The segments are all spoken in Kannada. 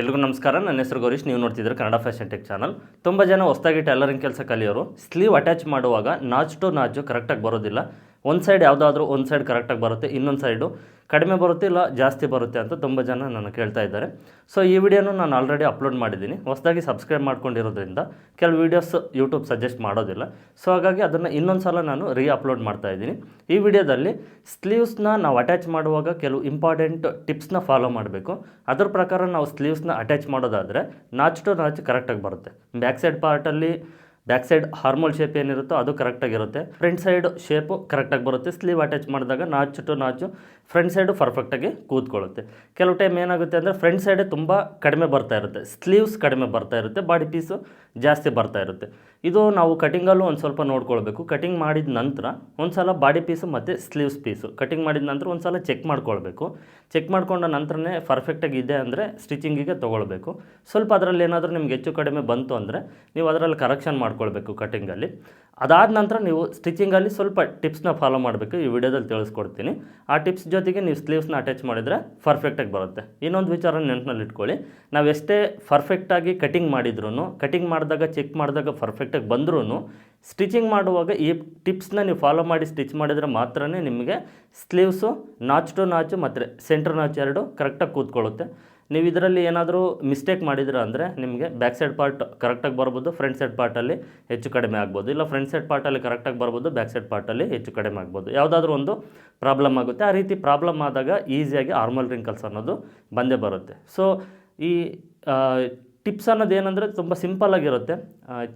ಎಲ್ರಿಗೂ ನಮಸ್ಕಾರ. ನನ್ನ ಹೆಸರು ಗೌರೀಶ್. ನೀವು ನೋಡ್ತಿದ್ರೆ ಕನ್ನಡ ಫ್ಯಾಷನ್ ಟೆಕ್ ಚಾನಲ್ ತುಂಬ ಜನ ಹೊಸದಾಗಿ ಟೈಲರಿಂಗ್ ಕೆಲಸ ಕಲಿಯೋರು. ಸ್ಲೀವ್ ಅಟ್ಯಾಚ್ ಮಾಡುವಾಗ ನಾಚ್ ಟು ನಾಚು ಕರೆಕ್ಟಾಗಿ ಬರೋದಿಲ್ಲ. ಒಂದು ಸೈಡ್ ಯಾವುದಾದ್ರೂ ಒಂದು ಸೈಡ್ ಕರೆಕ್ಟಾಗಿ ಬರುತ್ತೆ. ಇನ್ನೊಂದು ಸೈಡು ಕಡಿಮೆ ಬರುತ್ತೆ ಇಲ್ಲ ಜಾಸ್ತಿ ಬರುತ್ತೆ ಅಂತ ತುಂಬ ಜನ ನಾನು ಕೇಳ್ತಾ ಇದ್ದಾರೆ. ಸೊ ಈ ವಿಡಿಯೋನು ನಾನು ಆಲ್ರೆಡಿ ಅಪ್ಲೋಡ್ ಮಾಡಿದ್ದೀನಿ. ಹೊಸದಾಗಿ ಸಬ್ಸ್ಕ್ರೈಬ್ ಮಾಡ್ಕೊಂಡಿರೋದ್ರಿಂದ ಕೆಲವು ವೀಡಿಯೋಸ್ ಯೂಟ್ಯೂಬ್ ಸಜೆಸ್ಟ್ ಮಾಡೋದಿಲ್ಲ. ಸೊ ಹಾಗಾಗಿ ಅದನ್ನು ಇನ್ನೊಂದು ಸಲ ನಾನು ರೀ ಅಪ್ಲೋಡ್ ಮಾಡ್ತಾ ಇದ್ದೀನಿ. ಈ ವಿಡಿಯೋದಲ್ಲಿ ಸ್ಲೀವ್ಸ್ನ ನಾವು ಅಟ್ಯಾಚ್ ಮಾಡುವಾಗ ಕೆಲವು ಇಂಪಾರ್ಟೆಂಟ್ ಟಿಪ್ಸ್ನ ಫಾಲೋ ಮಾಡಬೇಕು. ಅದ್ರ ಪ್ರಕಾರ ನಾವು ಸ್ಲೀವ್ಸ್ನ ಅಟ್ಯಾಚ್ ಮಾಡೋದಾದರೆ ನಾಚ್ ಟು ನಾಚ್ ಕರೆಕ್ಟಾಗಿ ಬರುತ್ತೆ. ಬ್ಯಾಕ್ ಸೈಡ್ ಪಾರ್ಟಲ್ಲಿ ಬ್ಯಾಕ್ ಸೈಡ್ ಹಾರ್ಮೋಲ್ ಶೇಪ್ ಏನಿರುತ್ತೋ ಅದು ಕರೆಕ್ಟಾಗಿರುತ್ತೆ ಫ್ರಂಟ್ ಸೈಡ್ ಶೇಪು ಕರೆಕ್ಟಾಗಿ ಬರುತ್ತೆ. ಸ್ಲೀವ್ ಅಟ್ಯಾಚ್ ಮಾಡಿದಾಗ notch to notch front side ಪರ್ಫೆಕ್ಟಾಗಿ ಕೂತ್ಕೊಳ್ಳುತ್ತೆ. ಕೆಲವು ಟೈಮ್ ಏನಾಗುತ್ತೆ ಅಂದರೆ ಫ್ರಂಟ್ ಸೈಡೇ ತುಂಬ ಕಡಿಮೆ ಬರ್ತಾ ಇರುತ್ತೆ. ಸ್ಲೀವ್ಸ್ ಕಡಿಮೆ ಬರ್ತಾ ಇರುತ್ತೆ. ಬಾಡಿ ಪೀಸು ಜಾಸ್ತಿ ಬರ್ತಾ ಇರುತ್ತೆ. ಇದು ನಾವು ಕಟಿಂಗಲ್ಲೂ ಒಂದು ಸ್ವಲ್ಪ ನೋಡ್ಕೊಳ್ಬೇಕು. ಕಟಿಂಗ್ ಮಾಡಿದ ನಂತರ ಒಂದು ಸಲ ಬಾಡಿ ಪೀಸು ಮತ್ತು ಸ್ಲೀವ್ಸ್ ಪೀಸು ಕಟಿಂಗ್ ಮಾಡಿದ ನಂತರ ಒಂದು ಸಲ ಚೆಕ್ ಮಾಡ್ಕೊಳ್ಬೇಕು. ಚೆಕ್ ಮಾಡ್ಕೊಂಡ ನಂತರನೇ ಪರ್ಫೆಕ್ಟಾಗಿ ಇದೆ ಅಂದರೆ ಸ್ಟಿಚಿಂಗಿಗೆ ತೊಗೊಳ್ಬೇಕು. ಸ್ವಲ್ಪ ಅದರಲ್ಲಿ ಏನಾದರೂ ನಿಮ್ಗೆ ಹೆಚ್ಚು ಕಡಿಮೆ ಬಂತು ಅಂದರೆ ನೀವು ಅದರಲ್ಲಿ ಕರೆಕ್ಷನ್ ಮಾಡ್ಕೊಳ್ಬೇಕು ಕಟಿಂಗಲ್ಲಿ ಅದಾದ ನಂತರ ನೀವು ಸ್ಟಿಚಿಂಗಲ್ಲಿ ಸ್ವಲ್ಪ ಟಿಪ್ಸ್ನ ಫಾಲೋ ಮಾಡಬೇಕು. ಈ ವಿಡಿಯೋದಲ್ಲಿ ತಿಳಿಸ್ಕೊಡ್ತೀನಿ. ಆ ಟಿಪ್ಸ್ ಜೊತೆಗೆ ನೀವು ಸ್ಲೀವ್ಸ್ನ ಅಟ್ಯಾಚ್ ಮಾಡಿದರೆ ಪರ್ಫೆಕ್ಟಾಗಿ ಬರುತ್ತೆ. ಇನ್ನೊಂದು ವಿಚಾರ ನೆನಪಿನಲ್ಲಿ ಇಟ್ಕೊಳ್ಳಿ. ನಾವು ಎಷ್ಟೇ ಪರ್ಫೆಕ್ಟಾಗಿ ಕಟಿಂಗ್ ಮಾಡಿದ್ರೂ ಕಟಿಂಗ್ ಮಾಡಿದಾಗ ಚೆಕ್ ಮಾಡಿದಾಗ ಪರ್ಫೆಕ್ಟಾಗಿ ಬಂದ್ರೂ ಸ್ಟಿಚಿಂಗ್ ಮಾಡುವಾಗ ಈ ಟಿಪ್ಸ್ನ ನೀವು ಫಾಲೋ ಮಾಡಿ ಸ್ಟಿಚ್ ಮಾಡಿದರೆ ಮಾತ್ರ ನಿಮಗೆ ಸ್ಲೀವ್ಸು ನಾಚ್ ಟು ನಾಚು ಮತ್ತು ಸೆಂಟ್ರ್ ನಾಚ್ ಎರಡು ಕರೆಕ್ಟಾಗಿ ಕೂತ್ಕೊಳ್ಳುತ್ತೆ. ನೀವು ಇದರಲ್ಲಿ ಏನಾದರೂ ಮಿಸ್ಟೇಕ್ ಮಾಡಿದ್ರೆ ಅಂದರೆ ನಿಮಗೆ ಬ್ಯಾಕ್ ಸೈಡ್ ಪಾರ್ಟ್ ಕರೆಕ್ಟಾಗಿ ಬರ್ಬೋದು ಫ್ರಂಟ್ ಸೈಡ್ ಪಾರ್ಟಲ್ಲಿ ಹೆಚ್ಚು ಕಡಿಮೆ ಆಗ್ಬೋದು, ಇಲ್ಲ ಫ್ರಂಟ್ ಸೈಡ್ ಪಾರ್ಟಲ್ಲಿ ಕರೆಕ್ಟಾಗಿ ಬರ್ಬೋದು ಬ್ಯಾಕ್ ಸೈಡ್ ಪಾರ್ಟಲ್ಲಿ ಹೆಚ್ಚು ಕಡಿಮೆ ಆಗ್ಬೋದು. ಯಾವುದಾದ್ರೂ ಒಂದು ಪ್ರಾಬ್ಲಮ್ ಆಗುತ್ತೆ. ಆ ರೀತಿ ಪ್ರಾಬ್ಲಮ್ ಆದಾಗ ಈಸಿಯಾಗಿ ಆರ್ಮಲ್ ರಿಂಕಲ್ಸ್ ಅನ್ನೋದು ಬಂದೇ ಬರುತ್ತೆ. ಸೊ ಈ ಟಿಪ್ಸ್ ಅನ್ನೋದು ಏನಂದರೆ ತುಂಬ ಸಿಂಪಲ್ಲಾಗಿರುತ್ತೆ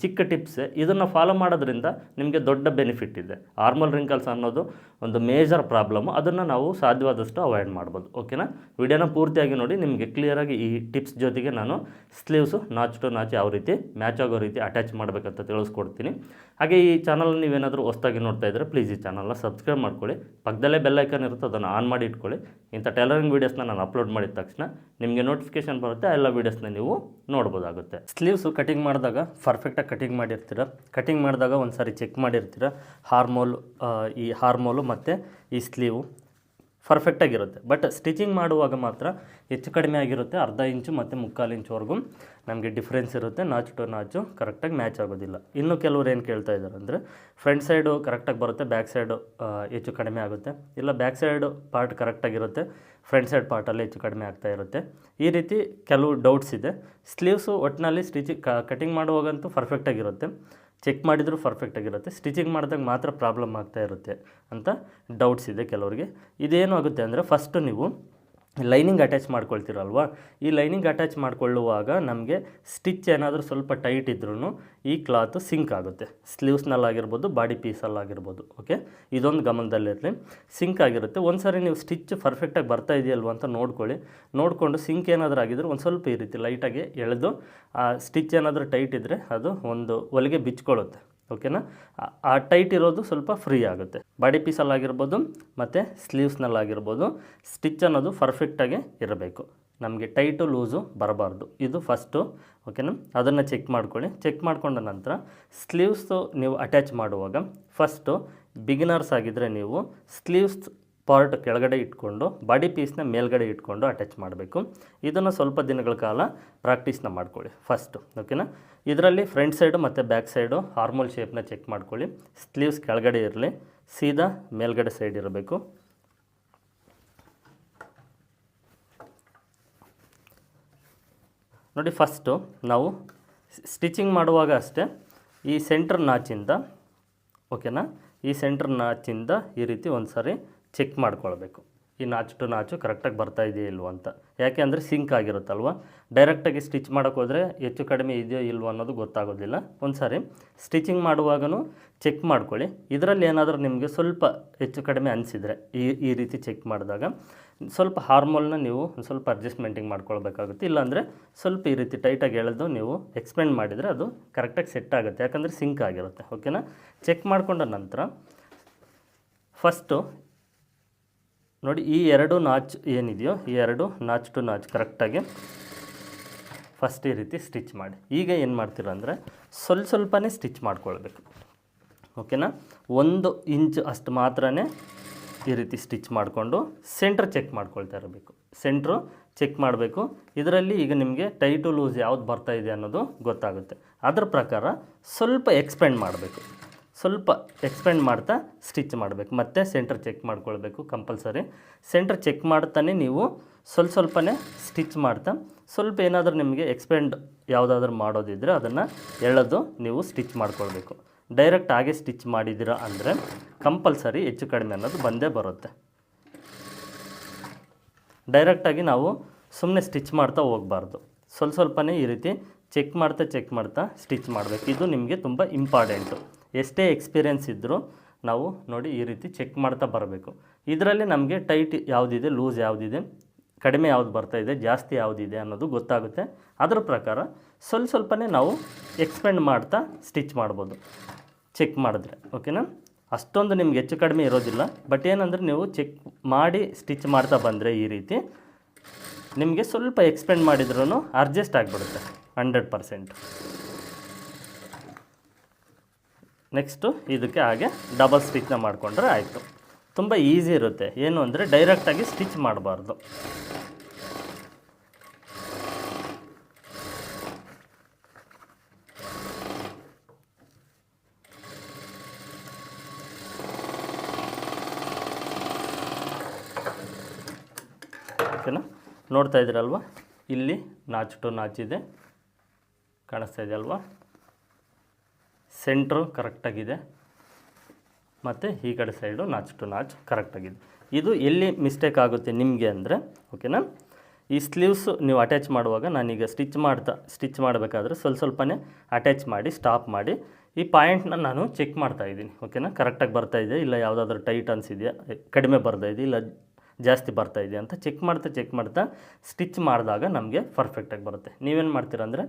ಚಿಕ್ಕ ಟಿಪ್ಸ್. ಇದನ್ನು ಫಾಲೋ ಮಾಡೋದ್ರಿಂದ ನಿಮಗೆ ದೊಡ್ಡ ಬೆನಿಫಿಟ್ ಇದೆ. ಆರ್ಮಲ್ ರಿಂಕಲ್ಸ್ ಅನ್ನೋದು ಒಂದು ಮೇಜರ್ ಪ್ರಾಬ್ಲಮ್ಮು ಅದನ್ನು ನಾವು ಸಾಧ್ಯವಾದಷ್ಟು ಅವಾಯ್ಡ್ ಮಾಡ್ಬೋದು. ಓಕೆನಾ ವಿಡಿಯೋನ ಪೂರ್ತಿಯಾಗಿ ನೋಡಿ, ನಿಮಗೆ ಕ್ಲಿಯರಾಗಿ ಈ ಟಿಪ್ಸ್ ಜೊತೆಗೆ ನಾನು ಸ್ಲೀವ್ಸು ನಾಚ್ ಟು ನಾಚ್ ಯಾವ ರೀತಿ ಮ್ಯಾಚ್ ಆಗೋ ರೀತಿ ಅಟ್ಯಾಚ್ ಮಾಡಬೇಕಂತ ತಿಳಿಸ್ಕೊಡ್ತೀನಿ. ಹಾಗೆ ಈ ಚಾನಲ್ ನೀವೇನಾದರೂ ಹೊಸ್ದಾಗಿ ನೋಡ್ತಾ ಇದ್ದರೆ ಪ್ಲೀಸ್ ಈ ಚಾನಲ್ನ ಸಬ್ಸ್ಕ್ರೈಬ್ ಮಾಡ್ಕೊಳ್ಳಿ. ಪಕ್ಕದಲ್ಲೇ ಬೆಲ್ಲೈಕನ್ ಇರುತ್ತೆ, ಅದನ್ನು ಆನ್ ಮಾಡಿ ಇಟ್ಕೊಳ್ಳಿ. ಇಂಥ ಟೈಲರಿಂಗ್ ವೀಡಿಯೋಸ್ನ ನಾನು ಅಪ್ಲೋಡ್ ಮಾಡಿದ ತಕ್ಷಣ ನಿಮಗೆ ನೋಟಿಫಿಕೇಶನ್ ಬರುತ್ತೆ ಎಲ್ಲ ವೀಡಿಯೋಸ್ನ ನೀವು ನೋಡ್ಬೋದಾಗುತ್ತೆ. ಸ್ಲೀವ್ಸು ಕಟಿಂಗ್ ಮಾಡಿದಾಗ ಪರ್ಫೆಕ್ಟಾಗಿ ಕಟಿಂಗ್ ಮಾಡಿರ್ತೀರ. ಕಟಿಂಗ್ ಮಾಡಿದಾಗ ಒಂದು ಸಾರಿ ಚೆಕ್ ಮಾಡಿರ್ತೀರ ಹಾರ್ಮೋಲ್ ಈ ಹಾರ್ಮೋಲು ಮತ್ತು ಈ ಸ್ಲೀವು ಪರ್ಫೆಕ್ಟಾಗಿರುತ್ತೆ ಬಟ್ ಸ್ಟಿಚಿಂಗ್ ಮಾಡುವಾಗ ಮಾತ್ರ ಹೆಚ್ಚು ಕಡಿಮೆ ಆಗಿರುತ್ತೆ. ಅರ್ಧ ಇಂಚು ಮತ್ತು ಮುಕ್ಕಾಲು ಇಂಚುವರೆಗೂ ನಮಗೆ ಡಿಫ್ರೆನ್ಸ್ ಇರುತ್ತೆ. ನಾಚು ಟು ನಾಚು ಕರೆಕ್ಟಾಗಿ ಮ್ಯಾಚ್ ಆಗೋದಿಲ್ಲ. ಇನ್ನು ಕೆಲವ್ರು ಏನು ಕೇಳ್ತಾ ಇದ್ದಾರೆ ಅಂದರೆ ಫ್ರಂಟ್ ಸೈಡು ಕರೆಕ್ಟಾಗಿ ಬರುತ್ತೆ. ಬ್ಯಾಕ್ ಸೈಡು ಹೆಚ್ಚು ಕಡಿಮೆ ಆಗುತ್ತೆ. ಇಲ್ಲ ಬ್ಯಾಕ್ ಸೈಡು ಪಾರ್ಟ್ ಕರೆಕ್ಟಾಗಿರುತ್ತೆ ಫ್ರಂಟ್ ಸೈಡ್ ಪಾರ್ಟಲ್ಲಿ ಹೆಚ್ಚು ಕಡಿಮೆ ಆಗ್ತಾ ಇರುತ್ತೆ. ಈ ರೀತಿ ಕೆಲವು ಡೌಟ್ಸ್ ಇದೆ. ಸ್ಲೀವ್ಸು ಒಟ್ಟಿನಲ್ಲಿ ಸ್ಟಿಚಿಂಗ್ ಕಟಿಂಗ್ ಮಾಡುವಾಗಂತೂ ಪರ್ಫೆಕ್ಟಾಗಿರುತ್ತೆ ಚೆಕ್ ಮಾಡಿದರೂ ಪರ್ಫೆಕ್ಟಾಗಿರುತ್ತೆ ಸ್ಟಿಚಿಂಗ್ ಮಾಡಿದಾಗ ಮಾತ್ರ ಪ್ರಾಬ್ಲಮ್ ಆಗ್ತಾ ಇರುತ್ತೆ ಅಂತ ಡೌಟ್ಸ್ ಇದೆ ಕೆಲವರಿಗೆ. ಇದೇನು ಆಗುತ್ತೆ ಅಂದರೆ ಫಸ್ಟು ನೀವು ಲೈನಿಂಗ್ ಅಟ್ಯಾಚ್ ಮಾಡ್ಕೊಳ್ತಿರಲ್ವ? ಈ ಲೈನಿಂಗ್ ಅಟ್ಯಾಚ್ ಮಾಡ್ಕೊಳ್ಳುವಾಗ ನಮಗೆ ಸ್ಟಿಚ್ ಏನಾದರೂ ಸ್ವಲ್ಪ ಟೈಟ್ ಇದ್ರೂ ಈ ಕ್ಲಾತು ಸಿಂಕ್ ಆಗುತ್ತೆ. ಸ್ಲೀವ್ಸ್ನಲ್ಲಾಗಿರ್ಬೋದು, ಬಾಡಿ ಪೀಸಲ್ಲಾಗಿರ್ಬೋದು, ಓಕೆ? ಇದೊಂದು ಗಮನದಲ್ಲಿರಲಿ. ಸಿಂಕ್ ಆಗಿರುತ್ತೆ. ಒಂದು ಸಾರಿ ನೀವು ಸ್ಟಿಚ್ ಪರ್ಫೆಕ್ಟಾಗಿ ಬರ್ತಾ ಇದೆಯಲ್ವ ಅಂತ ನೋಡ್ಕೊಳ್ಳಿ. ನೋಡಿಕೊಂಡು ಸಿಂಕ್ ಏನಾದರೂ ಆಗಿದ್ರೆ ಒಂದು ಸ್ವಲ್ಪ ಈ ರೀತಿ ಲೈಟಾಗಿ ಎಳೆದು, ಆ ಸ್ಟಿಚ್ ಏನಾದರೂ ಟೈಟ್ ಇದ್ದರೆ ಅದು ಒಂದು ಒಲೆಗೆ ಬಿಚ್ಕೊಳ್ಳುತ್ತೆ ಓಕೆನಾ? ಆ- ಟೈಟ್ ಇರೋದು ಸ್ವಲ್ಪ ಫ್ರೀ ಆಗುತ್ತೆ. ಬಾಡಿ ಪೀಸಲ್ಲಾಗಿರ್ಬೋದು, ಮತ್ತು ಸ್ಲೀವ್ಸ್ನಲ್ಲಾಗಿರ್ಬೋದು, ಸ್ಟಿಚ್ ಅನ್ನೋದು ಪರ್ಫೆಕ್ಟಾಗಿ ಇರಬೇಕು. ನಮಗೆ ಟೈಟು ಲೂಸು ಬರಬಾರ್ದು. ಇದು ಫಸ್ಟು ಓಕೆನಾ? ಅದನ್ನು ಚೆಕ್ ಮಾಡ್ಕೊಳ್ಳಿ. ಚೆಕ್ ಮಾಡಿಕೊಂಡ ನಂತರ ಸ್ಲೀವ್ಸು ನೀವು ಅಟ್ಯಾಚ್ ಮಾಡುವಾಗ ಫಸ್ಟು ಬಿಗಿನರ್ಸ್ ಆಗಿದ್ದರೆ ನೀವು ಸ್ಲೀವ್ಸ್ ಪಾರ್ಟ್ ಕೆಳಗಡೆ ಇಟ್ಕೊಂಡು, ಬಾಡಿ ಪೀಸ್ನ ಮೇಲ್ಗಡೆ ಇಟ್ಕೊಂಡು ಅಟ್ಯಾಚ್ ಮಾಡಬೇಕು. ಇದನ್ನು ಸ್ವಲ್ಪ ದಿನಗಳ ಕಾಲ ಪ್ರಾಕ್ಟೀಸ್ನ ಮಾಡ್ಕೊಳ್ಳಿ. ಫಸ್ಟು ಓಕೆನಾ ಇದರಲ್ಲಿ ಫ್ರಂಟ್ ಸೈಡು ಮತ್ತು ಬ್ಯಾಕ್ ಸೈಡು ಹಾರ್ಮೋಲ್ ಶೇಪ್ನ ಚೆಕ್ ಮಾಡ್ಕೊಳ್ಳಿ. ಸ್ಲೀವ್ಸ್ ಕೆಳಗಡೆ ಇರಲಿ. ಸೀದಾ ಮೇಲ್ಗಡೆ ಸೈಡ್ ಇರಬೇಕು. ನೋಡಿ ಫಸ್ಟು ನಾವು ಸ್ಟಿಚಿಂಗ್ ಮಾಡುವಾಗ ಅಷ್ಟೇ ಈ ಸೆಂಟ್ರ್ ನಾಚಿಂದ ಓಕೆನಾ ಈ ಸೆಂಟ್ರ್ ನಾಚಿಂದ ಈ ರೀತಿ ಒಂದು ಸಾರಿ ಚೆಕ್ ಮಾಡ್ಕೊಳ್ಬೇಕು. ಈ ನಾಚು ಟು ನಾಚು ಕರೆಕ್ಟಾಗಿ ಬರ್ತಾ ಇದೆಯಾ ಇಲ್ವೋ ಅಂತ. ಯಾಕೆ ಅಂದರೆ ಸಿಂಕ್ ಆಗಿರುತ್ತಲ್ವ? ಡೈರೆಕ್ಟಾಗಿ ಸ್ಟಿಚ್ ಮಾಡೋಕೆ ಹೋದರೆ ಹೆಚ್ಚು ಕಡಿಮೆ ಇದೆಯೋ ಇಲ್ವೋ ಅನ್ನೋದು ಗೊತ್ತಾಗೋದಿಲ್ಲ. ಒಂದು ಸಾರಿ ಸ್ಟಿಚಿಂಗ್ ಮಾಡುವಾಗಲೂ ಚೆಕ್ ಮಾಡ್ಕೊಳ್ಳಿ. ಇದರಲ್ಲಿ ಏನಾದರೂ ನಿಮಗೆ ಸ್ವಲ್ಪ ಹೆಚ್ಚು ಕಡಿಮೆ ಅನಿಸಿದರೆ ಈ ಈ ರೀತಿ ಚೆಕ್ ಮಾಡಿದಾಗ ಸ್ವಲ್ಪ ಹಾರ್ಮೋಲ್ನ ನೀವು ಸ್ವಲ್ಪ ಅಡ್ಜಸ್ಟ್ಮೆಂಟಿಂಗ್ ಮಾಡ್ಕೊಳ್ಬೇಕಾಗುತ್ತೆ. ಇಲ್ಲಾಂದರೆ ಸ್ವಲ್ಪ ಈ ರೀತಿ ಟೈಟಾಗಿ ಎಳೆದು ನೀವು ಎಕ್ಸ್ಪೆಂಡ್ ಮಾಡಿದರೆ ಅದು ಕರೆಕ್ಟಾಗಿ ಸೆಟ್ ಆಗುತ್ತೆ. ಯಾಕಂದರೆ ಸಿಂಕ್ ಆಗಿರುತ್ತೆ. ಓಕೆನಾ ಚೆಕ್ ಮಾಡಿಕೊಂಡ ನಂತರ ಫಸ್ಟು ನೋಡಿ, ಈ ಎರಡು ನಾಚ್ ಏನಿದೆಯೋ, ಈ ಎರಡು ನಾಚ್ ಟು ನಾಚ್ ಕರೆಕ್ಟಾಗಿ ಫಸ್ಟ್ ಈ ರೀತಿ ಸ್ಟಿಚ್ ಮಾಡಿ. ಈಗ ಏನು ಮಾಡ್ತೀರ ಅಂದರೆ ಸ್ವಲ್ಪ ಸ್ವಲ್ಪನೇ ಸ್ಟಿಚ್ ಮಾಡ್ಕೊಳ್ಬೇಕು. ಓಕೆನಾ ಒಂದು ಇಂಚ್ ಅಷ್ಟು ಮಾತ್ರ ಈ ರೀತಿ ಸ್ಟಿಚ್ ಮಾಡಿಕೊಂಡು ಸೆಂಟ್ರ್ ಚೆಕ್ ಮಾಡ್ಕೊಳ್ತಾ ಇರಬೇಕು. ಸೆಂಟ್ರು ಚೆಕ್ ಮಾಡಬೇಕು. ಇದರಲ್ಲಿ ಈಗ ನಿಮಗೆ ಟೈಟು ಲೂಸ್ ಯಾವ್ದು ಬರ್ತಾ ಇದೆ ಅನ್ನೋದು ಗೊತ್ತಾಗುತ್ತೆ. ಅದರ ಪ್ರಕಾರ ಸ್ವಲ್ಪ ಎಕ್ಸ್ಪೆಂಡ್ ಮಾಡಬೇಕು. ಸ್ವಲ್ಪ ಎಕ್ಸ್ಪೆಂಡ್ ಮಾಡ್ತಾ ಸ್ಟಿಚ್ ಮಾಡಬೇಕು. ಮತ್ತು ಸೆಂಟ್ರ್ ಚೆಕ್ ಮಾಡ್ಕೊಳ್ಬೇಕು ಕಂಪಲ್ಸರಿ. ಸೆಂಟ್ರ್ ಚೆಕ್ ಮಾಡ್ತಾನೆ ನೀವು ಸ್ವಲ್ಪ ಸ್ವಲ್ಪನೇ ಸ್ಟಿಚ್ ಮಾಡ್ತಾ, ಸ್ವಲ್ಪ ಏನಾದರೂ ನಿಮಗೆ ಎಕ್ಸ್ಪೆಂಡ್ ಯಾವುದಾದ್ರೂ ಮಾಡೋದಿದ್ದರೆ ಅದನ್ನು ಎಳೆದು ನೀವು ಸ್ಟಿಚ್ ಮಾಡ್ಕೊಳ್ಬೇಕು. ಡೈರೆಕ್ಟ್ ಆಗೇ ಸ್ಟಿಚ್ ಮಾಡಿದ್ದೀರಾ ಅಂದರೆ ಕಂಪಲ್ಸರಿ ಹೆಚ್ಚು ಕಡಿಮೆ ಅನ್ನೋದು ಬಂದೇ ಬರುತ್ತೆ. ಡೈರೆಕ್ಟಾಗಿ ನಾವು ಸುಮ್ಮನೆ ಸ್ಟಿಚ್ ಮಾಡ್ತಾ ಹೋಗಬಾರ್ದು. ಸ್ವಲ್ಪ ಸ್ವಲ್ಪನೇ ಈ ರೀತಿ ಚೆಕ್ ಮಾಡ್ತಾ ಚೆಕ್ ಮಾಡ್ತಾ ಸ್ಟಿಚ್ ಮಾಡಬೇಕು. ಇದು ನಿಮಗೆ ತುಂಬ ಇಂಪಾರ್ಟೆಂಟು. ಎಷ್ಟೇ ಎಕ್ಸ್ಪೀರಿಯೆನ್ಸ್ ಇದ್ದರೂ ನಾವು ನೋಡಿ ಈ ರೀತಿ ಚೆಕ್ ಮಾಡ್ತಾ ಬರಬೇಕು. ಇದರಲ್ಲಿ ನಮಗೆ ಟೈಟ್ ಯಾವುದಿದೆ, ಲೂಸ್ ಯಾವುದಿದೆ, ಕಡಿಮೆ ಯಾವ್ದು ಬರ್ತಾ ಇದೆ, ಜಾಸ್ತಿ ಯಾವುದಿದೆ ಅನ್ನೋದು ಗೊತ್ತಾಗುತ್ತೆ. ಅದರ ಪ್ರಕಾರ ಸ್ವಲ್ಪ ಸ್ವಲ್ಪನೇ ನಾವು ಎಕ್ಸ್ಪೆಂಡ್ ಮಾಡ್ತಾ ಸ್ಟಿಚ್ ಮಾಡ್ಬೋದು. ಚೆಕ್ ಮಾಡಿದ್ರೆ, ಓಕೆನಾ? ಅಷ್ಟೊಂದು ನಿಮ್ಗೆ ಹೆಚ್ಚು ಕಡಿಮೆ ಇರೋದಿಲ್ಲ. ಬಟ್ ಏನಂದರೆ ನೀವು ಚೆಕ್ ಮಾಡಿ ಸ್ಟಿಚ್ ಮಾಡ್ತಾ ಬಂದರೆ ಈ ರೀತಿ ನಿಮಗೆ ಸ್ವಲ್ಪ ಎಕ್ಸ್ಪೆಂಡ್ ಮಾಡಿದ್ರೂ ಅಡ್ಜಸ್ಟ್ ಆಗಿಬಿಡುತ್ತೆ, ಹಂಡ್ರೆಡ್ ಪರ್ಸೆಂಟ್. ನೆಕ್ಸ್ಟು ಇದಕ್ಕೆ ಹಾಗೆ ಡಬಲ್ ಸ್ಟಿಚ್ನ ಮಾಡಿಕೊಂಡ್ರೆ ಆಯಿತು. ತುಂಬ ಈಸಿ ಇರುತ್ತೆ. ಏನು ಅಂದರೆ ಡೈರೆಕ್ಟಾಗಿ ಸ್ಟಿಚ್ ಮಾಡಬಾರ್ದು. ಓಕೆನಾ ನೋಡ್ತಾ ಇದ್ದೀರಲ್ವ ಇಲ್ಲಿ ನಾಚು ಟು ನಾಚಿದೆ. ಕಾಣಿಸ್ತಾ ಇದೆ ಅಲ್ವಾ? ಸೆಂಟ್ರು ಕರೆಕ್ಟಾಗಿದೆ. ಮತ್ತು ಈ ಕಡೆ ಸೈಡು ನಾಚ್ ಟು ನಾಚ್ ಕರೆಕ್ಟಾಗಿದೆ. ಇದು ಎಲ್ಲಿ ಮಿಸ್ಟೇಕ್ ಆಗುತ್ತೆ ನಿಮಗೆ ಅಂದರೆ ಓಕೆನಾ ಈ ಸ್ಲೀವ್ಸ್ ನೀವು ಅಟ್ಯಾಚ್ ಮಾಡುವಾಗ ನಾನೀಗ ಸ್ಟಿಚ್ ಮಾಡ್ತಾ, ಸ್ಟಿಚ್ ಮಾಡಬೇಕಾದ್ರೆ ಸ್ವಲ್ಪ ಸ್ವಲ್ಪನೇ ಅಟ್ಯಾಚ್ ಮಾಡಿ, ಸ್ಟಾಪ್ ಮಾಡಿ, ಈ ಪಾಯಿಂಟ್ನ ನಾನು ಚೆಕ್ ಮಾಡ್ತಾ ಇದ್ದೀನಿ ಓಕೆನಾ ಕರೆಕ್ಟಾಗಿ ಬರ್ತಾ ಇದೆ ಇಲ್ಲ ಯಾವುದಾದ್ರೂ ಟೈಟ್ ಅನಿಸಿದೆಯಾ? ಕಡಿಮೆ ಬರ್ತಾ ಇದೆ ಇಲ್ಲ ಜಾಸ್ತಿ ಬರ್ತಾ ಇದೆ ಅಂತ ಚೆಕ್ ಮಾಡ್ತಾ ಚೆಕ್ ಮಾಡ್ತಾ ಸ್ಟಿಚ್ ಮಾಡಿದಾಗ ನಮಗೆ ಪರ್ಫೆಕ್ಟಾಗಿ ಬರುತ್ತೆ. ನೀವೇನು ಮಾಡ್ತೀರ ಅಂದರೆ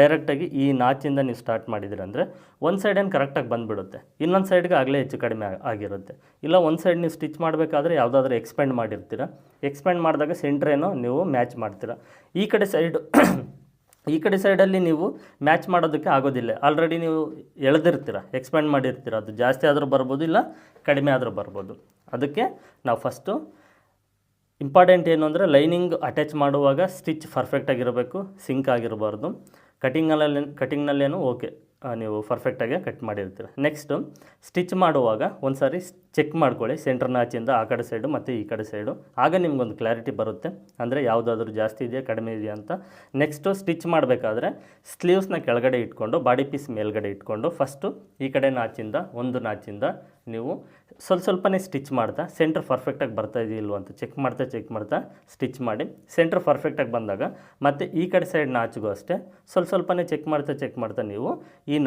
ಡೈರೆಕ್ಟಾಗಿ ಈ ನಾಚಿಂದ ನೀವು ಸ್ಟಾರ್ಟ್ ಮಾಡಿದಿರಂದರೆ ಒಂದು ಸೈಡ್ ಏನು ಕರೆಕ್ಟಾಗಿ ಬಂದುಬಿಡುತ್ತೆ. ಇನ್ನೊಂದು ಸೈಡ್ಗೆ ಆಗಲೇ ಹೆಚ್ಚು ಕಡಿಮೆ ಆಗಿರುತ್ತೆ. ಇಲ್ಲ ಒಂದು ಸೈಡ್ ನೀವು ಸ್ಟಿಚ್ ಮಾಡಬೇಕಾದ್ರೆ ಯಾವುದಾದ್ರೂ ಎಕ್ಸ್ಪೆಂಡ್ ಮಾಡಿರ್ತೀರ. ಎಕ್ಸ್ಪೆಂಡ್ ಮಾಡಿದಾಗ ಸೆಂಟ್ರೇನೋ ನೀವು ಮ್ಯಾಚ್ ಮಾಡ್ತೀರಾ. ಈ ಕಡೆ ಸೈಡು ಈ ಕಡೆ ಸೈಡಲ್ಲಿ ನೀವು ಮ್ಯಾಚ್ ಮಾಡೋದಕ್ಕೆ ಆಗೋದಿಲ್ಲ. ಆಲ್ರೆಡಿ ನೀವು ಎಳೆದಿರ್ತೀರ ಎಕ್ಸ್ಪೆಂಡ್ ಮಾಡಿರ್ತೀರ. ಅದು ಜಾಸ್ತಿ ಆದರೂ ಬರ್ಬೋದು, ಇಲ್ಲ ಕಡಿಮೆ ಆದರೂ ಬರ್ಬೋದು. ಅದಕ್ಕೆ ನಾವು ಫಸ್ಟು ಇಂಪಾರ್ಟೆಂಟ್ ಏನು ಅಂದರೆ ಲೈನಿಂಗ್ ಅಟ್ಯಾಚ್ ಮಾಡುವಾಗ ಸ್ಟಿಚ್ ಪರ್ಫೆಕ್ಟಾಗಿರಬೇಕು ಸಿಂಕ್ ಆಗಿರಬಾರ್ದು. ಕಟಿಂಗಲ್ಲಿ ಕಟಿಂಗ್ನಲ್ಲೇನು ಓಕೆ. ನೀವು ಪರ್ಫೆಕ್ಟಾಗಿ ಕಟ್ ಮಾಡಿರ್ತೀರ. ನೆಕ್ಸ್ಟು ಸ್ಟಿಚ್ ಮಾಡುವಾಗ ಒಂದು ಸಾರಿ ಚೆಕ್ ಮಾಡ್ಕೊಳ್ಳಿ ಸೆಂಟರ್ ನಾಚಿಂದ ಆ ಕಡೆ ಸೈಡು ಮತ್ತು ಈ ಕಡೆ ಸೈಡು ಆಗ ನಿಮ್ಗೊಂದು ಕ್ಲಾರಿಟಿ ಬರುತ್ತೆ. ಅಂದರೆ ಯಾವುದಾದ್ರೂ ಜಾಸ್ತಿ ಇದೆಯಾ, ಕಡಿಮೆ ಇದೆಯಾ ಅಂತ. ನೆಕ್ಸ್ಟು ಸ್ಟಿಚ್ ಮಾಡಬೇಕಾದ್ರೆ ಸ್ಲೀವ್ಸ್ನ ಕೆಳಗಡೆ ಇಟ್ಕೊಂಡು ಬಾಡಿ ಪೀಸ್ ಮೇಲ್ಗಡೆ ಇಟ್ಕೊಂಡು ಫಸ್ಟು ಈ ಕಡೆ ನಾಚಿಂದ ಒಂದು ನಾಚಿಂದ ನೀವು ಸ್ವಲ್ಪ ಸ್ವಲ್ಪನೇ ಸ್ಟಿಚ್ ಮಾಡ್ತಾ ಸೆಂಟ್ರ್ ಪರ್ಫೆಕ್ಟಾಗಿ ಬರ್ತಾ ಇದೆಯಿಲ್ವ ಅಂತ ಚೆಕ್ ಮಾಡ್ತಾ ಚೆಕ್ ಮಾಡ್ತಾ ಸ್ಟಿಚ್ ಮಾಡಿ ಸೆಂಟ್ರ್ ಪರ್ಫೆಕ್ಟಾಗಿ ಬಂದಾಗ ಮತ್ತು ಈ ಕಡೆ ಸೈಡ್ ನಾಚಿಗೂ ಅಷ್ಟೇ, ಸ್ವಲ್ಪ ಸ್ವಲ್ಪನೇ ಚೆಕ್ ಮಾಡ್ತಾ ಚೆಕ್ ಮಾಡ್ತಾ ನೀವು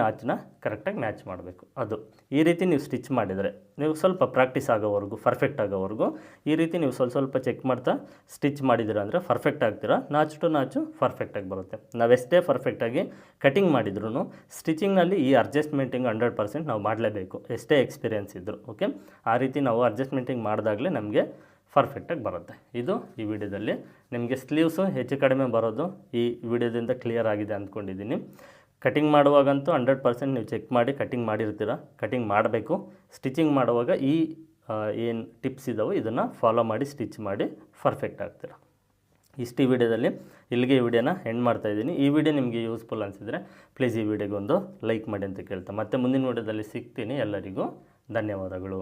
ನಾಚನ್ನ ಕರೆಕ್ಟಾಗಿ ಮ್ಯಾಚ್ ಮಾಡಬೇಕು. ಅದು ಈ ರೀತಿ ನೀವು ಸ್ಟಿಚ್ ಮಾಡಿದರೆ, ನೀವು ಸ್ವಲ್ಪ ಪ್ರಾಕ್ಟೀಸ್ ಆಗೋವರೆಗೂ, ಪರ್ಫೆಕ್ಟ್ ಆಗೋವರೆಗೂ ಈ ರೀತಿ ನೀವು ಸ್ವಲ್ಪ ಸ್ವಲ್ಪ ಚೆಕ್ ಮಾಡ್ತಾ ಸ್ಟಿಚ್ ಮಾಡಿದಿರ ಅಂದರೆ ಪರ್ಫೆಕ್ಟ್ ಆಗ್ತೀರಾ? ನಾಚ್ ಟು ನಾಚು ಪರ್ಫೆಕ್ಟಾಗಿ ಬರುತ್ತೆ. ನಾವು ಎಷ್ಟೇ ಪರ್ಫೆಕ್ಟಾಗಿ ಕಟಿಂಗ್ ಮಾಡಿದ್ರು ಸ್ಟಿಚಿಂಗ್ನಲ್ಲಿ ಈ ಅಡ್ಜಸ್ಟ್ಮೆಂಟಿಂಗ್ ಹಂಡ್ರೆಡ್ ಪರ್ಸೆಂಟ್ ನಾವು ಮಾಡಲೇಬೇಕು. ಎಷ್ಟೇ ಎಕ್ಸ್ಪೀರಿಯೆನ್ಸ್ ಇದ್ದರು ಓಕೆ? ಆ ರೀತಿ ನಾವು ಅಡ್ಜಸ್ಟ್ಮೆಂಟಿಂಗ್ ಮಾಡಿದಾಗಲೇ ನಮಗೆ ಪರ್ಫೆಕ್ಟಾಗಿ ಬರುತ್ತೆ. ಇದು ಈ ವಿಡಿಯೋದಲ್ಲಿ. ನಿಮಗೆ ಸ್ಲೀವ್ಸು ಹೆಚ್ಚು ಕಡಿಮೆ ಬರೋದು ಈ ವಿಡಿಯೋದಿಂದ ಕ್ಲಿಯರ್ ಆಗಿದೆ ಅಂದ್ಕೊಂಡಿದ್ದೀನಿ. ಕಟಿಂಗ್ ಮಾಡುವಾಗಂತೂ ಹಂಡ್ರೆಡ್ ಪರ್ಸೆಂಟ್ ನೀವು ಚೆಕ್ ಮಾಡಿ ಕಟಿಂಗ್ ಮಾಡಿರ್ತೀರ ಕಟಿಂಗ್ ಮಾಡಬೇಕು. ಸ್ಟಿಚಿಂಗ್ ಮಾಡುವಾಗ ಈ ಏನು ಟಿಪ್ಸ್ ಇದ್ದಾವೆ ಇದನ್ನು ಫಾಲೋ ಮಾಡಿ ಸ್ಟಿಚ್ ಮಾಡಿ ಪರ್ಫೆಕ್ಟ್ ಆಗ್ತೀರ. ಇಷ್ಟು ಈ ವಿಡಿಯೋದಲ್ಲಿ ಇಲ್ಲಿಗೆ ಈ ವಿಡಿಯೋನ ಎಂಡ್ ಮಾಡ್ತಾ ಇದ್ದೀನಿ. ಈ ವಿಡಿಯೋ ನಿಮಗೆ ಯೂಸ್ಫುಲ್ ಅನಿಸಿದರೆ ಪ್ಲೀಸ್ ಈ ವಿಡಿಯೋಗೆ ಒಂದು ಲೈಕ್ ಮಾಡಿ ಅಂತ ಕೇಳ್ತಾ. ಮತ್ತೆ ಮುಂದಿನ ವಿಡಿಯೋದಲ್ಲಿ ಸಿಗ್ತೀನಿ ಎಲ್ಲರಿಗೂ. ಧನ್ಯವಾದಗಳು.